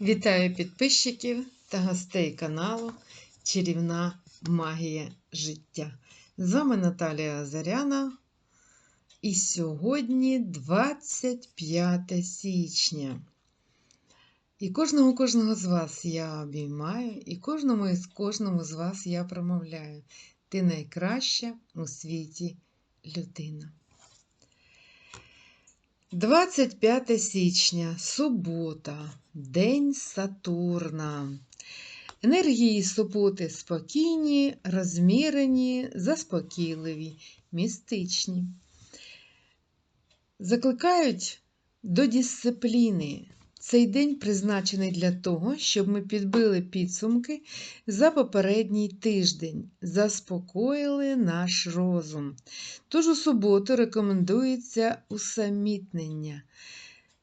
Вітаю підписчиків та гостей каналу Чарівна Магія життя. З вами Наталія Озаряна. І сьогодні 25 січня. І кожного кожного з вас я обіймаю, і кожному із кожному з вас я промовляю. Ти найкраща у світі людина. 25 січня, субота, День Сатурна. Енергії суботи спокійні, розмірені, заспокійливі, містичні. Закликають до дисципліни. Цей день призначений для того, щоб ми підбили підсумки за попередній тиждень, заспокоїли наш розум. Тож у суботу рекомендується усамітнення.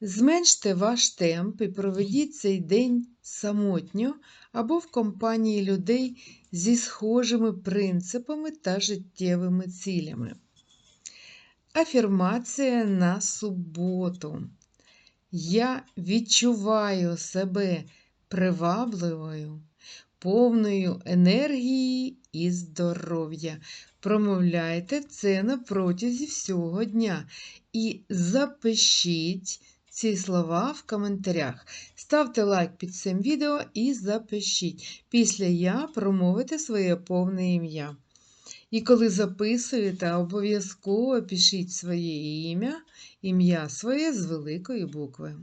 Зменште ваш темп і проведіть цей день самотньо або в компанії людей зі схожими принципами та життєвими цілями. Афірмація на суботу. Я відчуваю себе привабливою, повною енергії і здоров'я. Промовляйте це на протязі всього дня і запишіть ці слова в коментарях. Ставте лайк під цим відео і запишіть. Після я промовите своє повне ім'я. І коли записуєте, обов'язково пишіть своє ім'я, ім'я своє з великої букви.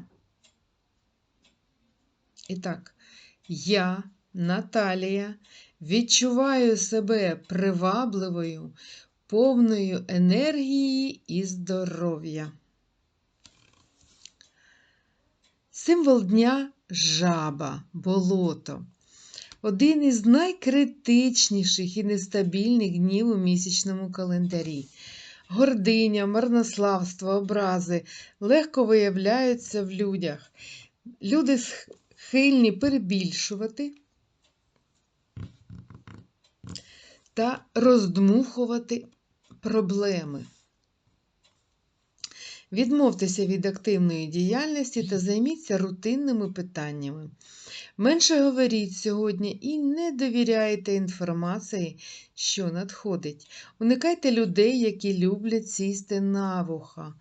І так, я, Наталія, відчуваю себе привабливою, повною енергії і здоров'я. Символ дня жаба, болото. Один із найкритичніших і нестабільних днів у місячному календарі. Гординя, марнославство, образи легко виявляються в людях. Люди схильні перебільшувати та роздмухувати проблеми. Відмовтеся від активної діяльності та займіться рутинними питаннями. Менше говоріть сьогодні і не довіряйте інформації, що надходить. Уникайте людей, які люблять сісти на вуха.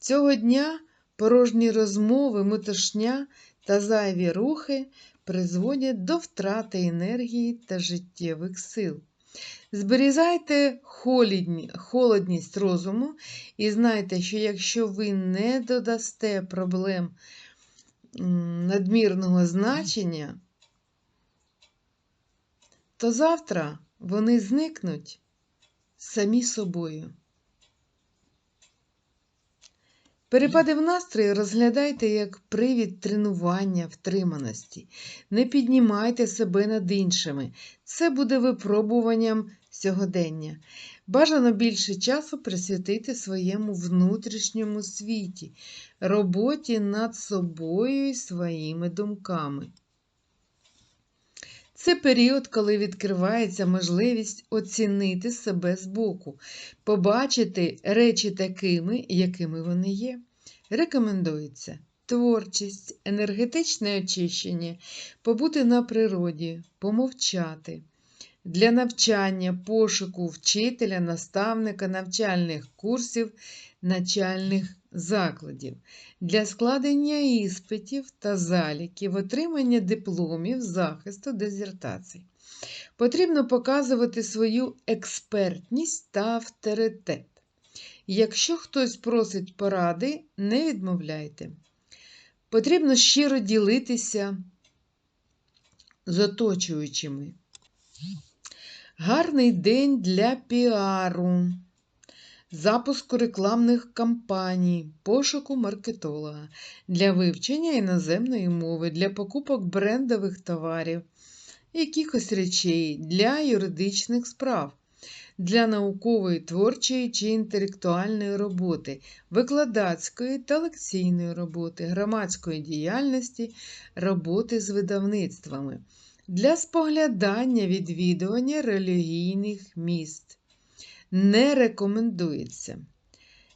Цього дня порожні розмови, метушня та зайві рухи призводять до втрати енергії та життєвих сил. Зберігайте холодність розуму і знайте, що якщо ви не додасте проблем надмірного значення, то завтра вони зникнуть самі собою. Перепади в настрої розглядайте як привід тренування втриманості. Не піднімайте себе над іншими. Це буде випробуванням сьогодення. Бажано більше часу присвятити своєму внутрішньому світі, роботі над собою і своїми думками. Це період, коли відкривається можливість оцінити себе збоку, побачити речі такими, якими вони є. Рекомендується творчість, енергетичне очищення, побути на природі, помовчати. Для навчання, пошуку вчителя, наставника, навчальних курсів, начальних закладів, для складення іспитів та заліків, отримання дипломів захисту дизертацій. Потрібно показувати свою експертність та авторитет. Якщо хтось просить поради, не відмовляйте. Потрібно щиро ділитися з оточуючими. Гарний день для піару запуску рекламних кампаній, пошуку маркетолога, для вивчення іноземної мови, для покупок брендових товарів, якихось речей, для юридичних справ, для наукової, творчої чи інтелектуальної роботи, викладацької та лекційної роботи, громадської діяльності, роботи з видавництвами. Для споглядання відвідування релігійних міст не рекомендується.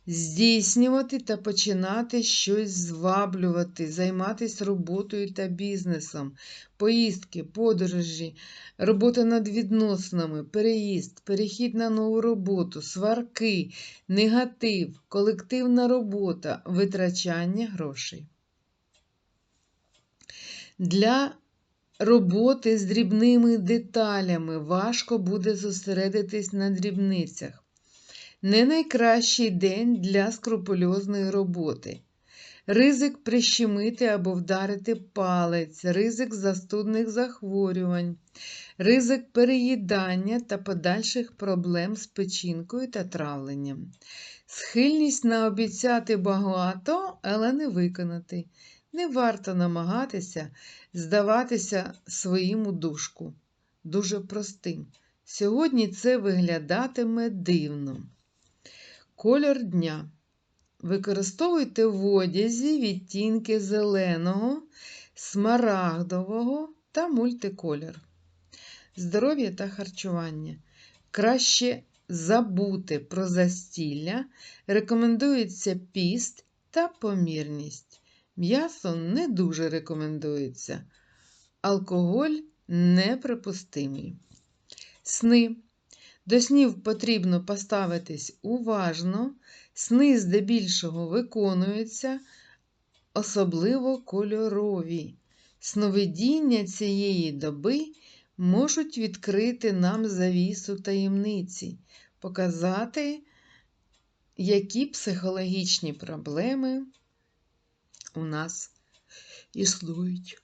здійснювати та починати щось зваблювати, займатися роботою та бізнесом, поїздки, подорожі, робота над відносинами, переїзд, перехід на нову роботу, сварки, негатив, колективна робота, витрачання грошей. Для роботи з дрібними деталями важко буде зосередитись на дрібницях. Не найкращий день для скрупульозної роботи. Ризик прищемити або вдарити палець, ризик застудних захворювань, ризик переїдання та подальших проблем з печінкою та травленням. Схильність наобіцяти багато, але не виконати. Не варто намагатися здаватися своїм душку. Дуже простим. Сьогодні це виглядатиме дивно. Колір дня. Використовуйте в одязі відтінки зеленого, смарагдового та мультиколір. Здоров'я та харчування. Краще забути про застілля. Рекомендується піст та помірність. М'ясо не дуже рекомендується. Алкоголь неприпустимий. Сни. До снів потрібно поставитись уважно. Сни здебільшого виконуються, особливо кольорові. Сновидіння цієї доби можуть відкрити нам завісу таємниці, показати, які психологічні проблеми у нас існують.